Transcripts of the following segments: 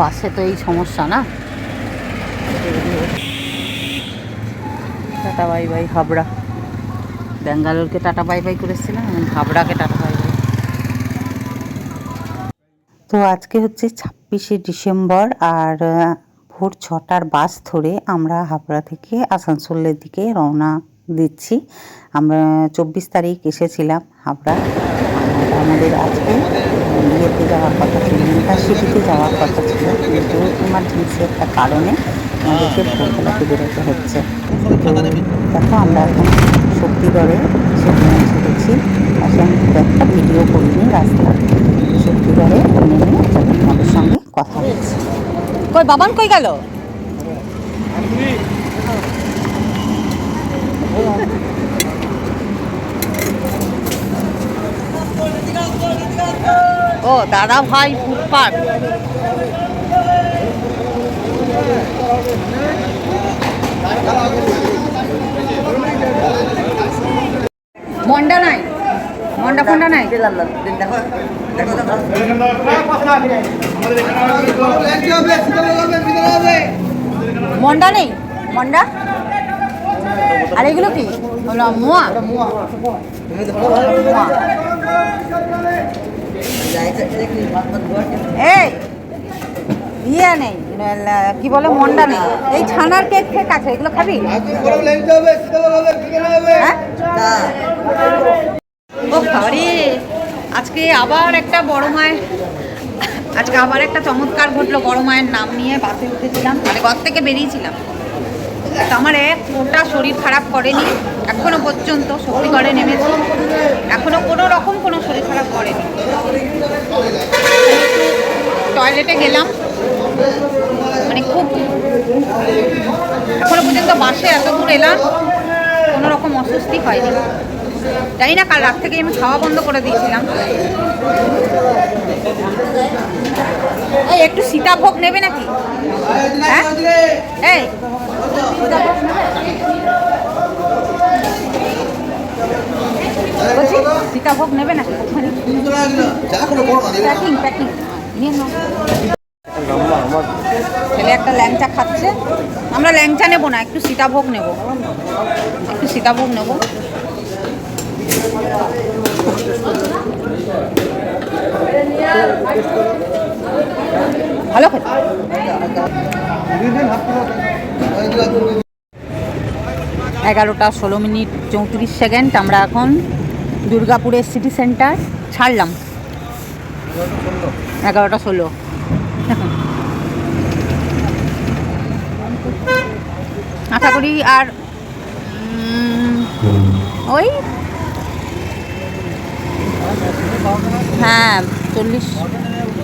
বাসে তো এই সমস্যা না? Tata bye bye, Habra. ব্যাঙ্গালোরকে tata bye bye করেছিলাম হাবড়াকে টাটা বাই বাই। তো আজকে হচ্ছে ছাব্বিশে ডিসেম্বর আর ভোর ছটার বাস ধরে আমরা হাবড়া থেকে আসানসোলের দিকে রওনা দিচ্ছি। আমরা চব্বিশ তারিখ এসেছিলাম হাবড়া। আমাদের আজকে ইয়েতে যাওয়ার কথা ছিল ইন্টারসিটিতে যাওয়ার কথা ছিল। কিন্তু ইমার্জেন্সি একটা কারণে আমাদেরকে ভোরবেলাতে বেরোতে হচ্ছে। তো দেখো আমরা এখন শক্তিগড়ে সেখানে গেছি আসলে একটা ভিডিও করিনি রাস্তা শক্তিগড়ে নেমে যখন তোমাদের সঙ্গে কথা হচ্ছে। কই বাবান কই গেল? ও দাদা ভাই ফুটপাথ মন্ডা নাই? মন্ডা ফন্ডা নাই? মন্ডা নেই? মন্ডা? আর এগুলো কি? হলো মোয়া। মোয়া। ইয়ে নেই কি বলে, মন্ডা নেই। এই ছানার কেক ফেক আছে, এগুলো খাবি? হ্যাঁ? ও আজকে আবার একটা বড় মায়ের, আজকে আবার একটা চমৎকার ঘটলো। বড় মায়ের নাম নিয়ে বাসে উঠেছিলাম মানে ঘর থেকে বেরিয়েছিলাম। আমার এক ফোঁটা শরীর খারাপ করেনি, এখনও পর্যন্ত শক্তিগড়ে নেমেছি। এখনও কোনো রকম কোনো শরীর খারাপ করেনি। টয়লেটে গেলাম। মানে খুব এখনও পর্যন্ত বাসে এত দূর এলাম, কোনো রকম অস্বস্তি হয়নি। জানি না, কাল রাত থেকে আমি খাওয়া বন্ধ করে দিয়েছিলাম। একটু সীতাভোগ নেবে নাকি? হ্যাঁ? এই সীতাভোগ নেবে? নেবে প্যাকিং প্যাকিং নিয়ে ছেলে একটা ল্যাংচা খাচ্ছে। আমরা ল্যাংচা নেব না একটু সীতাভোগ নেব। একটু সীতাভোগ নেব। ভালো খেতে। এগারোটা ষোলো মিনিট চৌত্রিশ সেকেন্ড আমরা এখন দুর্গাপুরের সিটি সেন্টার ছাড়লাম। এগারোটা ষোলো। আশা করি আর ওই হ্যাঁ চল্লিশ,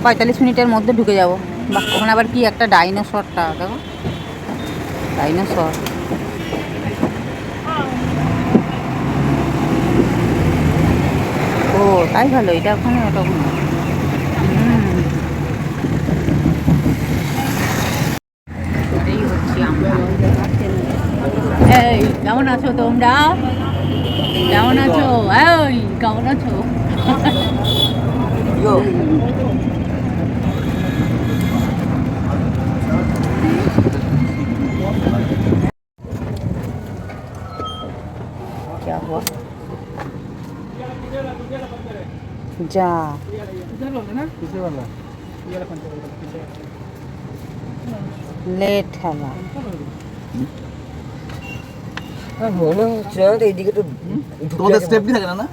পঁয়তাল্লিশ মিনিটের মধ্যে ঢুকে যাব। বাহ, ওখানে আবার কি একটা ডাইনোসরটা দেখো। ডাইনোসর ও তাই ভালো এটা ওখানে ওটা ওখানে হুম। এই হচ্ছি আমরা এই কেমন আছো তোমরা কেমন আছো এই কেমন আছো क्या যা। লেট হলো মনে হচ্ছে না তো এইদিকে তো তোমাদের স্টেপ কি থাকে না হয়তো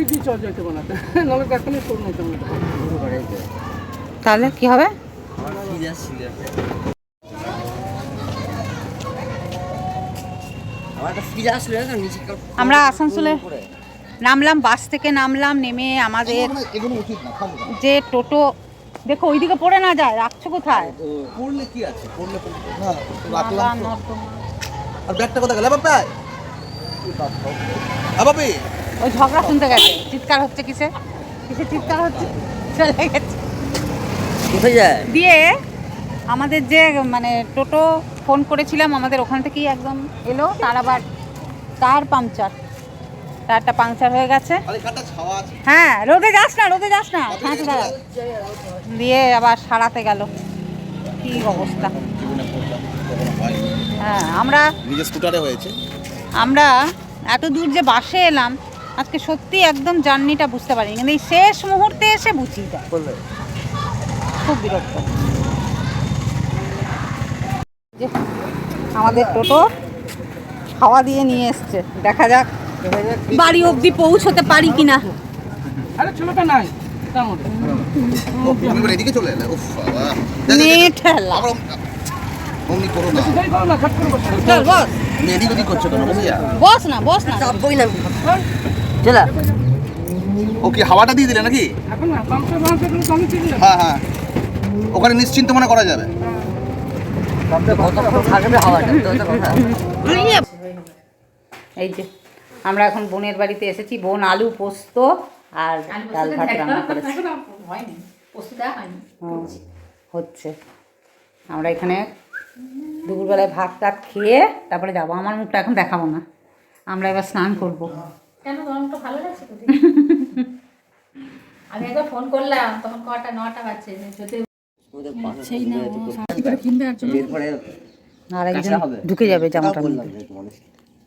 দিয়ে চল নাহলে তাহলে কি হবে আমরা আসানসোলে নামলাম বাস থেকে নামলাম নেমে আমাদের এগুলো উচিত না খাব না। যে টোটো দেখো ওইদিকে পড়ে না যায় রাখছো কোথায়? পড়লে কি আছে? পড়লে রাখলাম আর ব্যাগটা কোথায় গেল? বাপ্পাই বাপি ওই ঝগড়া শুনতে গেছে। চিৎকার হচ্ছে কিসে? কিসে চিৎকার হচ্ছে? চলে গেছে। কোথায় যায়? দিয়ে আমাদের যে মানে টোটো ফোন করেছিলাম আমাদের ওখান থেকেই একদম এলো তার আবার টায়ার পাংচার। টায়ারটা পাংচার হয়ে গেছে। হ্যাঁ রোদে যাস না রোদে যাস না। হ্যাঁ দাদা দিয়ে আবার সারাতে গেল। কি অবস্থা? হয় আমরা নিজের স্কুটারে হয়েছে। আমরা এত দূর যে বাসে এলাম আজকে সত্যি একদম জার্নিটা বুঝতে পারিনি। কিন্তু এই শেষ মুহূর্তে এসে বুঝিয়ে দেয়। খুব বিরক্ত। আমাদের টোটো হাওয়া দিয়ে নিয়ে এসছে। দেখা যাক। বাড়ি অবধি পৌঁছতে পারি কিনা? বসে। না বস না। চাপবই চলা। ও হাওয়াটা দিয়ে দিলে নাকি? হ্যাঁ হ্যাঁ। ওখানে নিশ্চিন্ত মনে করা যাবে। এই যে। আমরা এখন বোনের বাড়িতে এসেছি বোন আলু পোস্ত আর ডাল ভাত রান্না করেছে। হচ্ছে। আমরা এখানে দুপুরবেলায় ভাত টাত খেয়ে তারপরে যাব। আমার মুখটা এখন দেখাবো না। আমরা এবার স্নান করব। কেন? তোমার তো ভালো লাগছে আমি একবার ফোন করলাম তখন কটা নটা বাজছে। যদি না ও সাথে করে কিনবে আর জন্য। এরপরে আর একজন ঢুকে যাবে জামাটা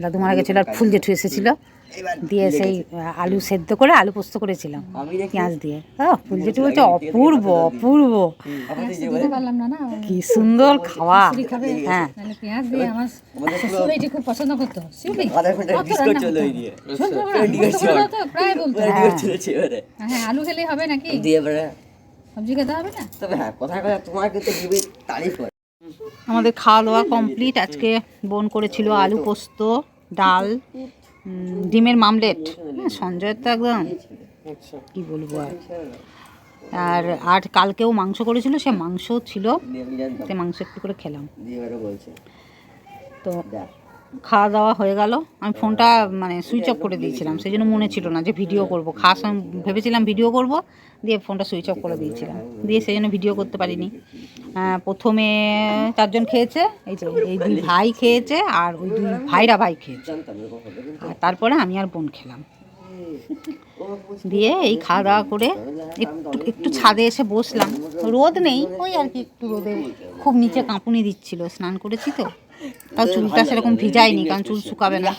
দাদু মারা গেছিল আর ফুল জেঠু এসেছিল। দিয়ে সেই আলু সেদ্ধ করে আলু পোস্ত করেছিলাম পেঁয়াজ দিয়ে। আহ, ফুল জেঠু বলছে অপূর্ব অপূর্ব। কি সুন্দর খাওয়া। হ্যাঁ। হ্যাঁ। আলু খেলেই হবে নাকি? সবজি খেতে হবে না তবে হ্যাঁ কথা কথা তোমার কিন্তু দিবে তারিফ করে। আমাদের খাওয়া দাওয়া কমপ্লিট আজকে বোন করেছিল আলু পোস্ত ডাল ডিমের মামলেট। হ্যাঁ, সঞ্জয়ের তো একদম। কি বলব আর? আর আর কালকেও মাংস করেছিল সে মাংস ছিল। সে মাংস একটু করে খেলাম। তো খাওয়া দাওয়া হয়ে গেল। আমি ফোনটা মানে সুইচ অফ করে দিয়েছিলাম। সেই জন্য মনে ছিল না যে ভিডিও করব। খাওয়ার সময় ভেবেছিলাম ভিডিও করব, দিয়ে ফোনটা সুইচ অফ করে দিয়েছিলাম। দিয়ে সেই জন্য ভিডিও করতে পারিনি। প্রথমে চারজন খেয়েছে, এই যে, এই দুই ভাই খেয়েছে আর ওই দুই ভাইরা ভাই খেয়েছে। আর তারপরে আমি আর বোন খেলাম। দিয়ে এই খাওয়া দাওয়া করে একটু একটু ছাদে এসে বসলাম। রোদ নেই, ওই আর কি একটু রোদে। খুব নিচে কাঁপুনি দিচ্ছিল। স্নান করেছি তো। তাও চুলটা সেরকম ভিজায়নি কারণ চুল শুকাবে না।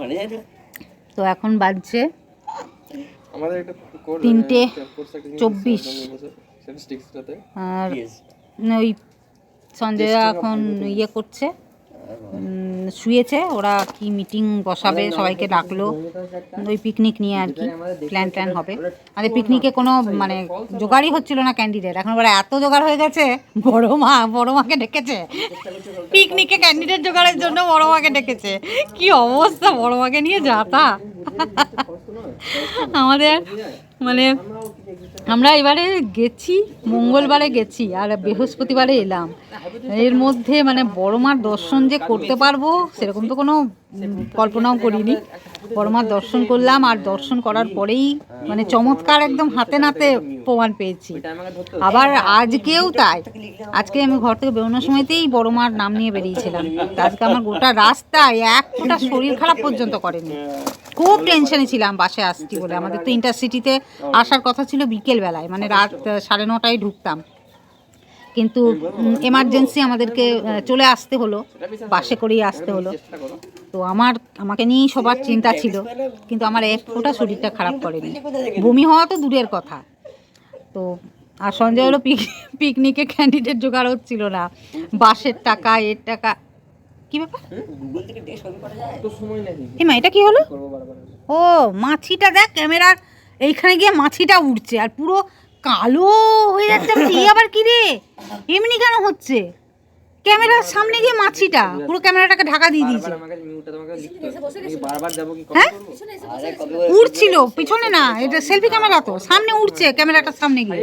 মানে তো এখন বাজছে তিনটে চব্বিশ। আর ওই সঞ্জয় এখন ইয়ে করছে। শুয়েছে। ওরা কি মিটিং বসাবে সবাইকে ডাকলো। ওই পিকনিক নিয়ে আর কি। প্ল্যান ট্যান হবে। আমাদের পিকনিকে কোনো মানে জোগাড়ই হচ্ছিল না ক্যান্ডিডেট এখন ওরা এত জোগাড় হয়ে গেছে বড় মা বড় মাকে ডেকেছে। পিকনিকে ক্যান্ডিডেট জোগাড়ের জন্য বড় মাকে ডেকেছে। কি অবস্থা বড় মাকে নিয়ে যাতা আমাদের মানে আমরা এবারে গেছি, মঙ্গলবারে গেছি, আর বৃহস্পতিবারে এলাম। এর মধ্যে মানে বড় মার দর্শন যে করতে পারব, সেরকম তো কোনো কল্পনাও করিনি। বড় মার দর্শন করলাম, আর দর্শন করার পরেই মানে চমৎকার একদম হাতে নাতে প্রমাণ পেয়েছি। আবার আজকেও তাই। আজকে আমি ঘর থেকে বেরোনোর সময়তেই বড় মার নাম নিয়ে বেরিয়েছিলাম। আজকে আমার গোটা রাস্তায় এক ফোঁটা শরীর খারাপ পর্যন্ত করেনি। খুব টেনশনে ছিলাম বাসে আসছি বলে। আমাদের তো ইন্টারসিটিতে আসার কথা ছিল বিকেল বেলায় মানে রাত সাড়ে নটায় ঢুকতাম। কিন্তু এমার্জেন্সি আমাদেরকে চলে আসতে হলো, বাসে করেই আসতে হলো। তো আমার, আমাকে নিয়েই সবার চিন্তা ছিল, কিন্তু আমার এক ফোঁটা শরীরটা খারাপ করেনি। বমি হওয়া তো দূরের কথা। তো, আর সঞ্জয় হলো পিক, পিকনিকে ক্যান্ডিডেট জোগাড় হচ্ছিল না। বাসের টাকা, এর টাকা কি ব্যাপার? গুগল থেকে টেস্ট করা যায়। তো সময় নাকি এমা এটা কি হলো? ও মাছিটা দেখ ক্যামেরার এইখানে গিয়ে মাছিটা উঠছে আর পুরো কালো হয়ে যাচ্ছে। আমি বলছি, এ আবার কি রে? এমনি কেন হচ্ছে? ক্যামেরার সামনে গিয়ে মাছিটা পুরো ক্যামেরাটাকে ঢাকা দিয়ে দিয়েছে। হ্যাঁ? উঠছিল পিছনে না এটা সেলফি ক্যামেরা তো সামনে উঠছে ক্যামেরাটার সামনে গিয়ে।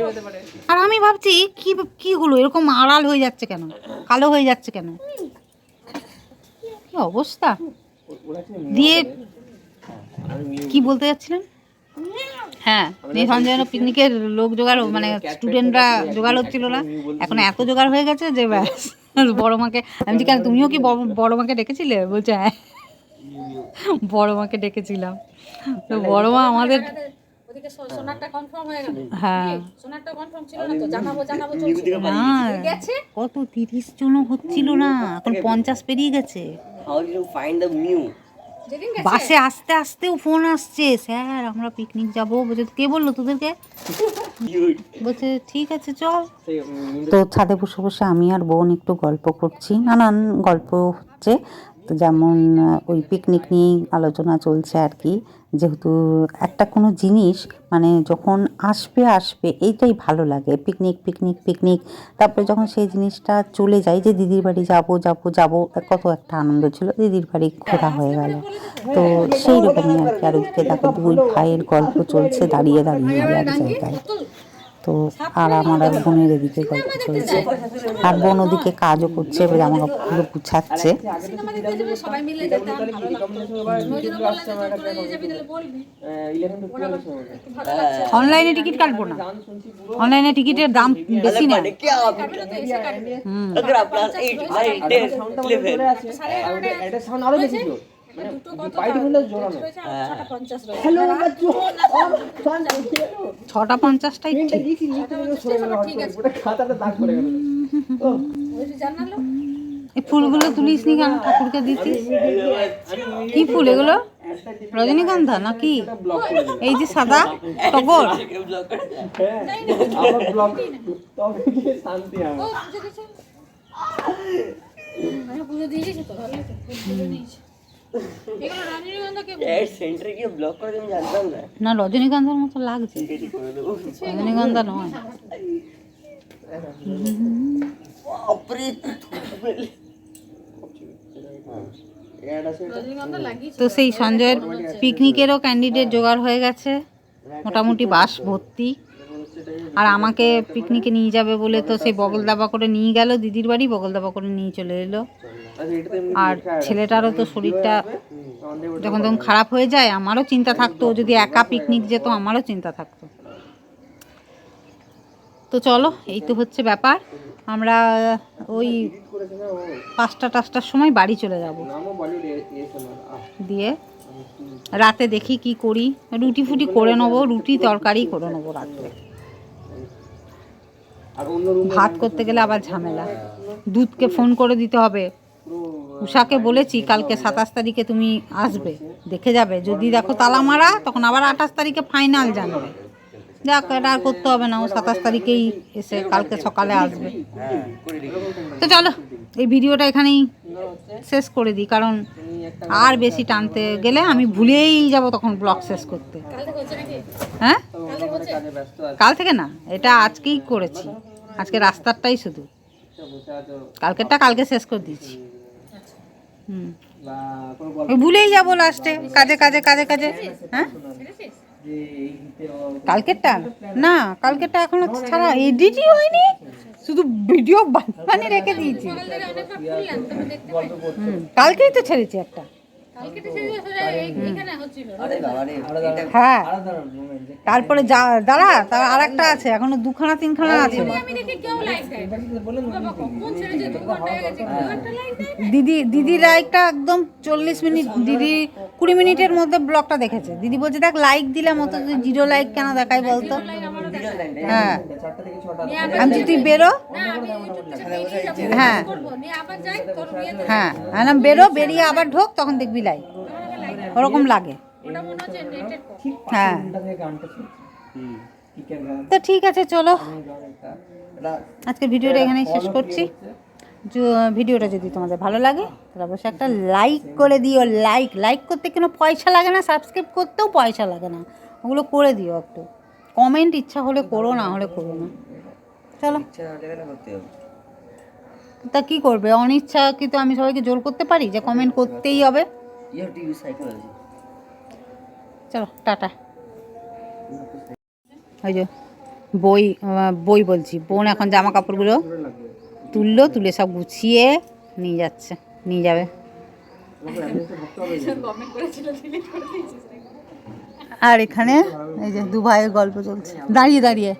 আর আমি ভাবছি কি কি হলো? এরকম আড়াল হয়ে যাচ্ছে কেন? কালো হয়ে যাচ্ছে কেন? কি অবস্থা? দিয়ে কি বলতে যাচ্ছিলেন? হ্যাঁ দিয়ে সঞ্জয় পিকনিকের লোক জোগাড় মানে স্টুডেন্টরা জোগাড় হচ্ছিল না। এখন এত জোগাড় হয়ে গেছে যে ব্যাস বড় মাকে আমি কেন তুমিও কি বড়- মাকে ডেকেছিলে? বলছে হ্যাঁ বড় মাকে ডেকেছিলাম। তো বড় মা আমাদের হয়ে কত তিরিশ জনও হচ্ছিল না এখন পঞ্চাশ পেরিয়ে গেছে। How did you find the mu বাসে আস্তে আস্তেও ফোন আসছে। স্যার আমরা পিকনিক যাব বলছে কে বলল তোদেরকে? বলছে ঠিক আছে চল। তো ছাদে বসে বসে আমি আর বোন একটু গল্প করছি। নানান গল্প হচ্ছে। তো যেমন ওই পিকনিক নিয়েই আলোচনা চলছে আর কি, যেহেতু একটা কোনো জিনিস মানে যখন আসবে আসবে, এইটাই ভালো লাগে। পিকনিক পিকনিক পিকনিক তারপরে যখন সেই জিনিসটা চলে যায়, যে দিদির বাড়ি যাব যাব যাব, কত একটা আনন্দ ছিল, দিদির বাড়ি ঘোরা হয়ে গেল। তো সেই রকমই আর কি, আর ওদিকে দেখো দুই ভাইয়ের গল্প চলছে, দাঁড়িয়ে দাঁড়িয়ে, এক জায়গায়। তো আর আমার আর বোনের এদিকে গল্প চলছে। আর বোন ওদিকে কাজও করছে জামা কাপড়গুলো গুছাচ্ছে। অনলাইনে টিকিট কাটবো না। অনলাইনে টিকিটের দাম বেশি না। क्या ছটা এই ফুলগুলো তুলিস নি কেন ঠাকুরকে দিতিস কি ফুল এগুলো রজনীগন্ধা নাকি এই যে সাদা টগর শান্তি এগুলো এর সেন্টার ব্লক করে আমি জানতাম না। না রজনীগন্ধার মতো লাগছে। রজনীগন্ধা নয়। তো সেই সঞ্জয়ের পিকনিকেরও ক্যান্ডিডেট জোগাড় হয়ে গেছে। মোটামুটি বাস ভর্তি। আর আমাকে পিকনিকে নিয়ে যাবে বলে তো সেই বগল দাবা করে নিয়ে গেল দিদির বাড়ি বগল দাবা করে নিয়ে চলে এলো। আর ছেলেটারও তো শরীরটা যখন তখন খারাপ হয়ে যায় আমারও চিন্তা থাকতো যদি একা পিকনিক যেত আমারও চিন্তা থাকতো। তো চলো এই তো হচ্ছে ব্যাপার। আমরা ওই পাঁচটা টাচটার সময় বাড়ি চলে যাব। দিয়ে রাতে দেখি কি করি। রুটি ফুটি করে নেব রুটি তরকারি করে নেব রাত্রে। ভাত করতে গেলে আবার ঝামেলা। দুধকে ফোন করে দিতে হবে। উষাকে বলেছি, কালকে সাতাশ তারিখে তুমি আসবে, দেখে যাবে। যদি দেখো তালা মারা, তখন আবার আঠাশ তারিখে ফাইনাল জানবে। যাক, এটা আর করতে হবে না, ও সাতাশ তারিখেই এসে কালকে সকালে আসবে। তো চলো, এই ভিডিওটা এখানেই শেষ করে দিই, কারণ আর বেশি টানতে গেলে আমি ভুলেই যাব তখন ব্লগ শেষ করতে। হ্যাঁ? কাল থেকে না, এটা আজকেই করেছি। আজকে রাস্তারটাই শুধু। কালকেরটা কালকে শেষ করে দিয়েছি হুম বা কোনো গল্প ওই ভুলেই যাব লাস্টে কাজে কাজে কাজে কাজে। হ্যাঁ? কালকেরটা? না কালকেরটা এখনও ছাড়া এডিটই হয়নি। শুধু ভিডিও বানিয়ে রেখে দিয়েছি। কালকেই তো ছেড়েছি একটা। হ্যাঁ। তারপরে যা দাঁড়া তার আর একটা আছে এখনও দুখানা তিনখানা আছে। দিদি দিদি লাইকটা একদম চল্লিশ মিনিট দিদি কুড়ি মিনিটের মধ্যে ব্লগটা দেখেছে। দিদি বলছে দেখ লাইক দিলাম অত জিরো লাইক কেন দেখাই বলতো? হ্যাঁ। আমি তুই বেরো। হ্যাঁ। হ্যাঁ আমি বেরো বেরিয়ে আবার ঢোক তখন দেখবি লাইক ওরকম লাগে। হ্যাঁ। তো ঠিক আছে চলো। আজকের ভিডিওটা এখানেই শেষ করছি। ভিডিওটা যদি তোমাদের ভালো লাগে তাহলে অবশ্যই একটা লাইক করে দিও লাইক লাইক করতে কোনো পয়সা লাগে না সাবস্ক্রাইব করতেও পয়সা লাগে না। ওগুলো করে দিও একটু। কমেন্ট ইচ্ছা হলে করো না হলে করো না। চলো। তা কি করবে? অনিচ্ছা কি তো আমি সবাইকে জোর করতে পারি যে কমেন্ট করতেই হবে? সাইকোলজি চলো টাটা। ওই যে বই বই বলছি বোন এখন জামা কাপড়গুলো তুললো তুলে সব গুছিয়ে নিয়ে যাচ্ছে নিয়ে যাবে। কমেন্ট করেছিল ডিলিট করে দিয়েছিস আর এখানে এই যে দু ভাইয়ের গল্প চলছে। দাঁড়িয়ে দাঁড়িয়ে।